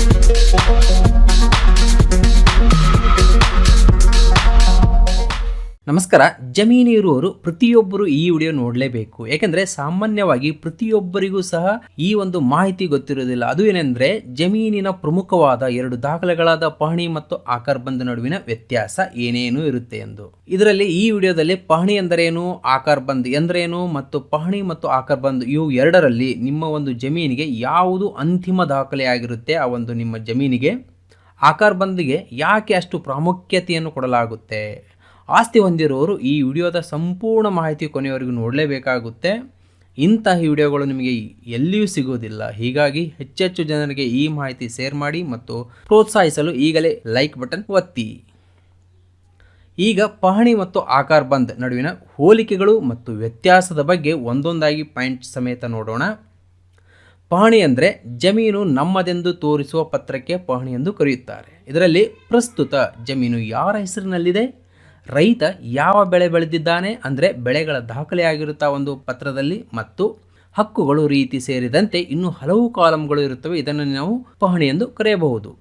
Thank you. ನಮಸ್ಕಾರ ಜಮೀನು ಇರುವವರು ಪ್ರತಿಯೊಬ್ಬರು ಈ ವಿಡಿಯೋ ನೋಡಲೇಬೇಕು. ಯಾಕೆಂದ್ರೆ ಸಾಮಾನ್ಯವಾಗಿ ಪ್ರತಿಯೊಬ್ಬರಿಗೂ ಸಹ ಈ ಒಂದು ಮಾಹಿತಿ ಗೊತ್ತಿರುವುದಿಲ್ಲ. ಅದು ಏನೆಂದ್ರೆ ಜಮೀನಿನ ಪ್ರಮುಖವಾದ ಎರಡು ದಾಖಲೆಗಳಾದ ಪಹಣಿ ಮತ್ತು ಆಕಾರ್ ಬಂದ್ ನಡುವಿನ ವ್ಯತ್ಯಾಸ ಏನೇನು ಇರುತ್ತೆ ಎಂದು. ಇದರಲ್ಲಿ ಈ ವಿಡಿಯೋದಲ್ಲಿ ಪಹಣಿ ಎಂದರೇನು ಆಕಾರ್ಬಂದ್ ಎಂದರೇನು ಮತ್ತು ಪಹಣಿ ಮತ್ತು ಆಕಾರ್ಬಂದ್ ಇವು ಎರಡರಲ್ಲಿ ನಿಮ್ಮ ಒಂದು ಜಮೀನಿಗೆ ಯಾವುದು ಅಂತಿಮ ದಾಖಲೆ ಆಗಿರುತ್ತೆ, ಆ ಒಂದು ನಿಮ್ಮ ಜಮೀನಿಗೆ ಆಕಾರ್ಬಂದ್ಗೆ ಯಾಕೆ ಅಷ್ಟು ಪ್ರಾಮುಖ್ಯತೆಯನ್ನು ಕೊಡಲಾಗುತ್ತೆ? ಆಸ್ತಿ ಹೊಂದಿರುವವರು ಈ ವಿಡಿಯೋದ ಸಂಪೂರ್ಣ ಮಾಹಿತಿ ಕೊನೆಯವರೆಗೂ ನೋಡಲೇಬೇಕಾಗುತ್ತೆ. ಇಂತಹ ವಿಡಿಯೋಗಳು ನಿಮಗೆ ಎಲ್ಲಿಯೂ ಸಿಗೋದಿಲ್ಲ. ಹೀಗಾಗಿ ಹೆಚ್ಚೆಚ್ಚು ಜನರಿಗೆ ಈ ಮಾಹಿತಿ ಶೇರ್ ಮಾಡಿ ಮತ್ತು ಪ್ರೋತ್ಸಾಹಿಸಲು ಈಗಲೇ ಲೈಕ್ ಬಟನ್ ಒತ್ತಿ. ಈಗ ಪಹಣಿ ಮತ್ತು ಆಕಾರ್ ಬಂದ್ ನಡುವಿನ ಹೋಲಿಕೆಗಳು ಮತ್ತು ವ್ಯತ್ಯಾಸದ ಬಗ್ಗೆ ಒಂದೊಂದಾಗಿ ಪಾಯಿಂಟ್ ಸಮೇತ ನೋಡೋಣ. ಪಹಣಿ ಅಂದರೆ ಜಮೀನು ನಮ್ಮದೆಂದು ತೋರಿಸುವ ಪತ್ರಕ್ಕೆ ಪಹಣಿ ಎಂದು ಕರೆಯುತ್ತಾರೆ. ಇದರಲ್ಲಿ ಪ್ರಸ್ತುತ ಜಮೀನು ಯಾರ ಹೆಸರಿನಲ್ಲಿದೆ? ರೈತ ಯಾವ ಬೆಳೆ ಬೆಳೆದಿದ್ದಾನೆ ಅಂದರೆ ಬೆಳೆಗಳ ದಾಖಲೆಯಾಗಿರುತ್ತಾ ಒಂದು ಪತ್ರದಲ್ಲಿ ಮತ್ತು ಹಕ್ಕುಗಳು ರೀತಿ ಸೇರಿದಂತೆ ಇನ್ನೂ ಹಲವು ಕಾಲಂಗಳು ಇರುತ್ತವೆ. ಇದನ್ನು ನಾವು ಪಹಣಿ ಎಂದು ಕರೆಯಬಹುದು.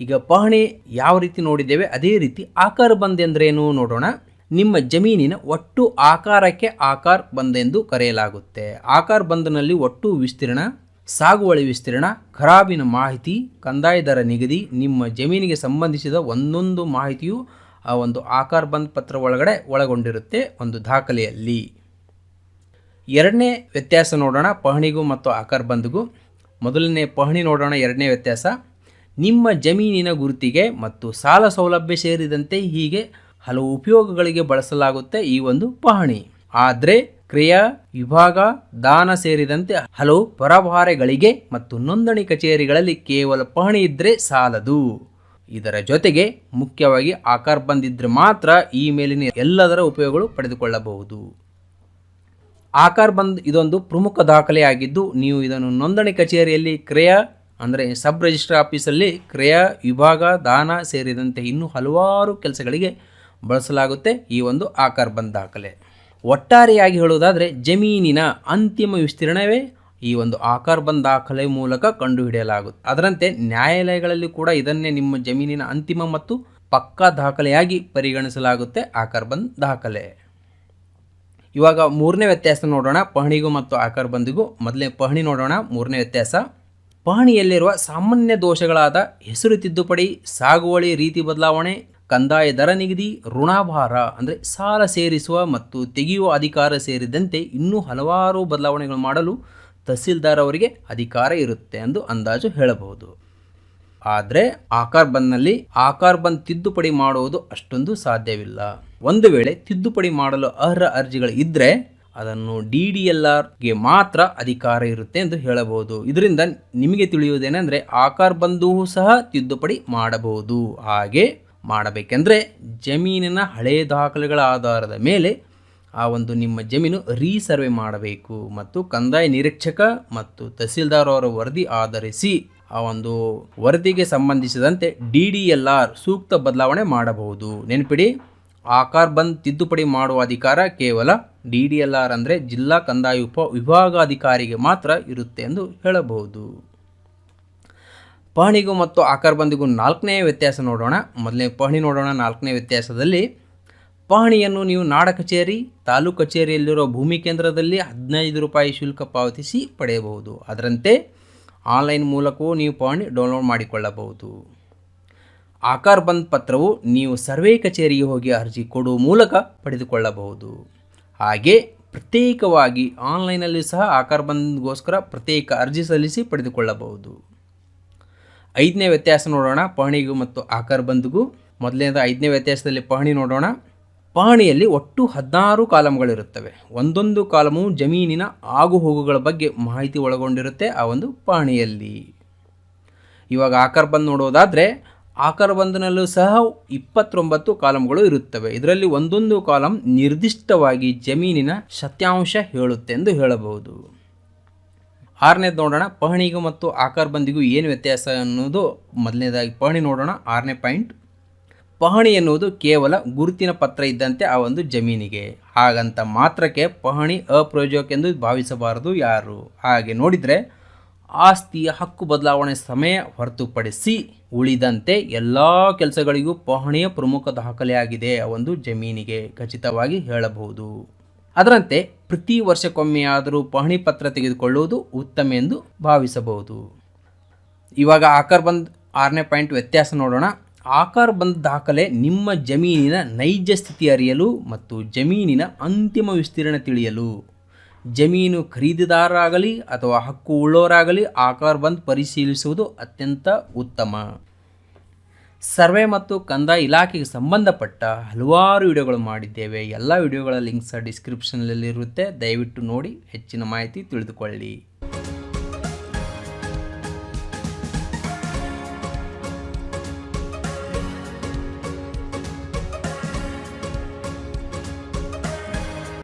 ಈಗ ಪಹಣಿ ಯಾವ ರೀತಿ ನೋಡಿದ್ದೇವೆ? ಅದೇ ರೀತಿ ಆಕಾರ ಬಂದ್ ಎಂದ್ರೇನು ನೋಡೋಣ. ನಿಮ್ಮ ಜಮೀನಿನ ಒಟ್ಟು ಆಕಾರಕ್ಕೆ ಆಕಾರ ಎಂದು ಕರೆಯಲಾಗುತ್ತೆ. ಆಕಾರ ಬಂದ್ನಲ್ಲಿ ಒಟ್ಟು ವಿಸ್ತೀರ್ಣ, ಸಾಗುವಳಿ ವಿಸ್ತೀರ್ಣ, ಖರಾಬಿನ ಮಾಹಿತಿ ಕಂದಾಯ ದರ ನಿಗದಿ, ನಿಮ್ಮ ಜಮೀನಿಗೆ ಸಂಬಂಧಿಸಿದ ಒಂದೊಂದು ಮಾಹಿತಿಯು ಆ ಒಂದು ಆಕಾರ ಬಂದ್ ಪತ್ರ ಒಳಗಡೆ ಒಳಗೊಂಡಿರುತ್ತೆ ಒಂದು ದಾಖಲೆಯಲ್ಲಿ. ಎರಡನೇ ವ್ಯತ್ಯಾಸ ನೋಡೋಣ, ಪಹಣಿಗೂ ಮತ್ತು ಆಕಾರ ಬಂದ್ಗೂ. ಮೊದಲನೇ ಪಹಣಿ ನೋಡೋಣ, ಎರಡನೇ ವ್ಯತ್ಯಾಸ. ನಿಮ್ಮ ಜಮೀನಿನ ಗುರುತಿಗೆ ಮತ್ತು ಸಾಲ ಸೌಲಭ್ಯ ಸೇರಿದಂತೆ ಹೀಗೆ ಹಲವು ಉಪಯೋಗಗಳಿಗೆ ಬಳಸಲಾಗುತ್ತೆ ಈ ಒಂದು ಪಹಣಿ. ಆದರೆ ಕ್ರಿಯಾ, ವಿಭಾಗ, ದಾನ ಸೇರಿದಂತೆ ಹಲವು ಪರಭಾರೆಗಳಿಗೆ ಮತ್ತು ನೋಂದಣಿ ಕಚೇರಿಗಳಲ್ಲಿ ಕೇವಲ ಪಹಣಿ ಇದ್ದರೆ ಸಾಲದು. ಇದರ ಜೊತೆಗೆ ಮುಖ್ಯವಾಗಿ ಆಕಾರ ಬಂದಿದ್ರೆ ಮಾತ್ರ ಈ ಮೇಲಿನ ಎಲ್ಲದರ ಉಪಯೋಗಗಳು ಪಡೆದುಕೊಳ್ಳಬಹುದು. ಆಕಾರ ಬಂದ್ ಇದೊಂದು ಪ್ರಮುಖ ದಾಖಲೆಯಾಗಿದ್ದು, ನೀವು ಇದನ್ನು ನೋಂದಣಿ ಕಚೇರಿಯಲ್ಲಿ ಕ್ರಯ ಅಂದರೆ ಸಬ್ ರಿಜಿಸ್ಟರ್ ಆಫೀಸಲ್ಲಿ ಕ್ರಯ, ವಿಭಾಗ, ದಾನ ಸೇರಿದಂತೆ ಇನ್ನೂ ಹಲವಾರು ಕೆಲಸಗಳಿಗೆ ಬಳಸಲಾಗುತ್ತೆ ಈ ಒಂದು ಆಕಾರ ಬಂದ್ ದಾಖಲೆ. ಒಟ್ಟಾರೆಯಾಗಿ ಹೇಳುವುದಾದರೆ ಜಮೀನಿನ ಅಂತಿಮ ವಿಸ್ತೀರ್ಣವೇ ಈ ಒಂದು ಆಕಾರ ಬಂದ್ ದಾಖಲೆ ಮೂಲಕ ಕಂಡುಹಿಡಿಯಲಾಗುತ್ತೆ. ಅದರಂತೆ ನ್ಯಾಯಾಲಯಗಳಲ್ಲಿ ಕೂಡ ಇದನ್ನೇ ನಿಮ್ಮ ಜಮೀನಿನ ಅಂತಿಮ ಮತ್ತು ಪಕ್ಕಾ ದಾಖಲೆಯಾಗಿ ಪರಿಗಣಿಸಲಾಗುತ್ತೆ ಆಕಾರ ದಾಖಲೆ. ಇವಾಗ ಮೂರನೇ ವ್ಯತ್ಯಾಸ ನೋಡೋಣ, ಪಹಣಿಗೂ ಮತ್ತು ಆಕಾರ ಬಂದಿಗೂ. ಮೊದಲೇ ಪಹಣಿ ನೋಡೋಣ, ಮೂರನೇ ವ್ಯತ್ಯಾಸ. ಪಹಣಿಯಲ್ಲಿರುವ ಸಾಮಾನ್ಯ ದೋಷಗಳಾದ ಹೆಸರು ತಿದ್ದುಪಡಿ, ಸಾಗುವಳಿ, ರೀತಿ ಬದಲಾವಣೆ, ಕಂದಾಯ ದರ ನಿಗದಿ, ಋಣಭಾರ, ಅಂದರೆ ಸಾಲ ಸೇರಿಸುವ ಮತ್ತು ತೆಗೆಯುವ ಅಧಿಕಾರ ಸೇರಿದಂತೆ ಇನ್ನೂ ಹಲವಾರು ಬದಲಾವಣೆಗಳು ಮಾಡಲು ತಹಸೀಲ್ದಾರ್ ಅವರಿಗೆ ಅಧಿಕಾರ ಇರುತ್ತೆ ಎಂದು ಅಂದಾಜು ಹೇಳಬಹುದು. ಆದರೆ ಆಕಾರ್ ಬಂದ್ನಲ್ಲಿ ಬಂದ್ ತಿದ್ದುಪಡಿ ಮಾಡುವುದು ಅಷ್ಟೊಂದು ಸಾಧ್ಯವಿಲ್ಲ. ಒಂದು ವೇಳೆ ತಿದ್ದುಪಡಿ ಮಾಡಲು ಅರ್ಹ ಅರ್ಜಿಗಳು ಇದ್ದರೆ ಅದನ್ನು ಡಿ ಡಿ ಎಲ್ ಆರ್ಗೆ ಮಾತ್ರ ಅಧಿಕಾರ ಇರುತ್ತೆ ಎಂದು ಹೇಳಬಹುದು. ಇದರಿಂದ ನಿಮಗೆ ತಿಳಿಯುವುದೇನೆಂದರೆ ಆಕಾರ್ ಬಂದೂ ಸಹ ತಿದ್ದುಪಡಿ ಮಾಡಬಹುದು. ಹಾಗೆ ಮಾಡಬೇಕೆಂದರೆ ಜಮೀನಿನ ಹಳೆಯ ದಾಖಲೆಗಳ ಆಧಾರದ ಮೇಲೆ ಆ ಒಂದು ನಿಮ್ಮ ಜಮೀನು ರೀಸರ್ವೆ ಮಾಡಬೇಕು ಮತ್ತು ಕಂದಾಯ ನಿರೀಕ್ಷಕ ಮತ್ತು ತಹಸೀಲ್ದಾರ್ ಅವರ ವರದಿ ಆಧರಿಸಿ ಆ ಒಂದು ವರದಿಗೆ ಸಂಬಂಧಿಸಿದಂತೆ ಡಿ ಡಿ ಎಲ್ ಆರ್ ಸೂಕ್ತ ಬದಲಾವಣೆ ಮಾಡಬಹುದು. ನೆನಪಿಡಿ ಆಕಾರ್ ಬಂದ್ ತಿದ್ದುಪಡಿ ಮಾಡುವ ಅಧಿಕಾರ ಕೇವಲ ಡಿ ಡಿ ಎಲ್ ಆರ್ ಅಂದರೆ ಜಿಲ್ಲಾ ಕಂದಾಯ ಉಪ ವಿಭಾಗಾಧಿಕಾರಿಗೆ ಮಾತ್ರ ಇರುತ್ತೆ ಎಂದು ಹೇಳಬಹುದು. ಪಹಣಿಗೂ ಮತ್ತು ಆಕಾರ್ ಬಂದಿಗೂ ನಾಲ್ಕನೇ ವ್ಯತ್ಯಾಸ ನೋಡೋಣ. ಮೊದಲನೇ ಪಹಣಿ ನೋಡೋಣ. ನಾಲ್ಕನೇ ವ್ಯತ್ಯಾಸದಲ್ಲಿ ಪಹಣಿಯನ್ನು ನೀವು ನಾಡ ಕಚೇರಿ ತಾಲೂಕು ಕಚೇರಿಯಲ್ಲಿರುವ ಭೂಮಿ ಕೇಂದ್ರದಲ್ಲಿ ಹದಿನೈದು ರೂಪಾಯಿ ಶುಲ್ಕ ಪಾವತಿಸಿ ಪಡೆಯಬಹುದು. ಅದರಂತೆ ಆನ್ಲೈನ್ ಮೂಲಕವೂ ನೀವು ಪಹಣಿ ಡೌನ್ಲೋಡ್ ಮಾಡಿಕೊಳ್ಳಬಹುದು. ಆಕಾರ ಬಂದ್ ಪತ್ರವು ನೀವು ಸರ್ವೆ ಕಚೇರಿಗೆ ಹೋಗಿ ಅರ್ಜಿ ಕೊಡುವ ಮೂಲಕ ಪಡೆದುಕೊಳ್ಳಬಹುದು. ಹಾಗೆ ಪ್ರತ್ಯೇಕವಾಗಿ ಆನ್ಲೈನಲ್ಲಿ ಸಹ ಆಕಾರ ಬಂದ್ಗೋಸ್ಕರ ಪ್ರತ್ಯೇಕ ಅರ್ಜಿ ಸಲ್ಲಿಸಿ ಪಡೆದುಕೊಳ್ಳಬಹುದು. ಐದನೇ ವ್ಯತ್ಯಾಸ ನೋಡೋಣ ಪಹಣಿಗೂ ಮತ್ತು ಆಕಾರ ಬಂದ್ಗೂ. ಮೊದಲನೇದು ಐದನೇ ವ್ಯತ್ಯಾಸದಲ್ಲಿ ಪಹಣಿ ನೋಡೋಣ. ಪಹಣಿಯಲ್ಲಿ ಒಟ್ಟು ಹದಿನಾರು ಕಾಲಮ್ಗಳಿರುತ್ತವೆ ಒಂದೊಂದು ಕಾಲಮು ಜಮೀನಿನ ಆಗುಹೋಗುಗಳ ಬಗ್ಗೆ ಮಾಹಿತಿ ಒಳಗೊಂಡಿರುತ್ತೆ ಆ ಒಂದು ಪಹಣಿಯಲ್ಲಿ ಇವಾಗ ಆಕಾರ ಬಂದ್ ನೋಡೋದಾದರೆ, ಆಕಾರ ಬಂದ್ನಲ್ಲೂ ಸಹ ಇಪ್ಪತ್ತೊಂಬತ್ತು ಕಾಲಮ್ಗಳು ಇರುತ್ತವೆ. ಇದರಲ್ಲಿ ಒಂದೊಂದು ಕಾಲಮ್ ನಿರ್ದಿಷ್ಟವಾಗಿ ಜಮೀನಿನ ಸತ್ಯಾಂಶ ಹೇಳುತ್ತೆ ಎಂದು ಹೇಳಬಹುದು. ಆರನೇದು ನೋಡೋಣ. ಪಹಣಿಗೂ ಮತ್ತು ಆಕಾರ ಬಂದಿಗೂ ಏನು ವ್ಯತ್ಯಾಸ ಅನ್ನೋದು ಮೊದಲನೇದಾಗಿ ಪಹಣಿ ನೋಡೋಣ. ಆರನೇ ಪಾಯಿಂಟ್ ಪಹಣಿ ಎನ್ನುವುದು ಕೇವಲ ಗುರುತಿನ ಪತ್ರ ಇದ್ದಂತೆ ಆ ಒಂದು ಜಮೀನಿಗೆ. ಹಾಗಂತ ಮಾತ್ರಕ್ಕೆ ಪಹಣಿ ಅಪ್ರಯೋಜಕ ಎಂದು ಭಾವಿಸಬಾರದು ಯಾರು? ಹಾಗೆ ನೋಡಿದರೆ ಆಸ್ತಿಯ ಹಕ್ಕು ಬದಲಾವಣೆ ಸಮಯ ಹೊರತುಪಡಿಸಿ ಉಳಿದಂತೆ ಎಲ್ಲ ಕೆಲಸಗಳಿಗೂ ಪಹಣಿಯ ಪ್ರಮುಖ ದಾಖಲೆಯಾಗಿದೆ ಆ ಒಂದು ಜಮೀನಿಗೆ ಖಚಿತವಾಗಿ ಹೇಳಬಹುದು. ಅದರಂತೆ ಪ್ರತಿ ವರ್ಷಕ್ಕೊಮ್ಮೆಯಾದರೂ ಪಹಣಿ ಪತ್ರ ತೆಗೆದುಕೊಳ್ಳುವುದು ಉತ್ತಮ ಎಂದು ಭಾವಿಸಬಹುದು. ಇವಾಗ ಆಕರ್ ಬಂದ್ ಆರನೇ ಪಾಯಿಂಟ್ ವ್ಯತ್ಯಾಸ ನೋಡೋಣ. ಆಕಾರ್ ಬಂದ ದಾಖಲೆ ನಿಮ್ಮ ಜಮೀನಿನ ನೈಜ ಸ್ಥಿತಿ ಅರಿಯಲು ಮತ್ತು ಜಮೀನಿನ ಅಂತಿಮ ವಿಸ್ತೀರ್ಣ ತಿಳಿಯಲು. ಜಮೀನು ಖರೀದಿದಾರರಾಗಲಿ ಅಥವಾ ಹಕ್ಕು ಉಳ್ಳೋರಾಗಲಿ ಆಕಾರ್ ಬಂದ್ ಪರಿಶೀಲಿಸುವುದು ಅತ್ಯಂತ ಉತ್ತಮ. ಸರ್ವೆ ಮತ್ತು ಕಂದಾಯ ಇಲಾಖೆಗೆ ಸಂಬಂಧಪಟ್ಟ ಹಲವಾರು ವಿಡಿಯೋಗಳು ಮಾಡಿದ್ದೇವೆ. ಎಲ್ಲ ವಿಡಿಯೋಗಳ ಲಿಂಕ್ಸ್ ಡಿಸ್ಕ್ರಿಪ್ಷನ್ನಲ್ಲಿರುತ್ತೆ. ದಯವಿಟ್ಟು ನೋಡಿ ಹೆಚ್ಚಿನ ಮಾಹಿತಿ ತಿಳಿದುಕೊಳ್ಳಿ.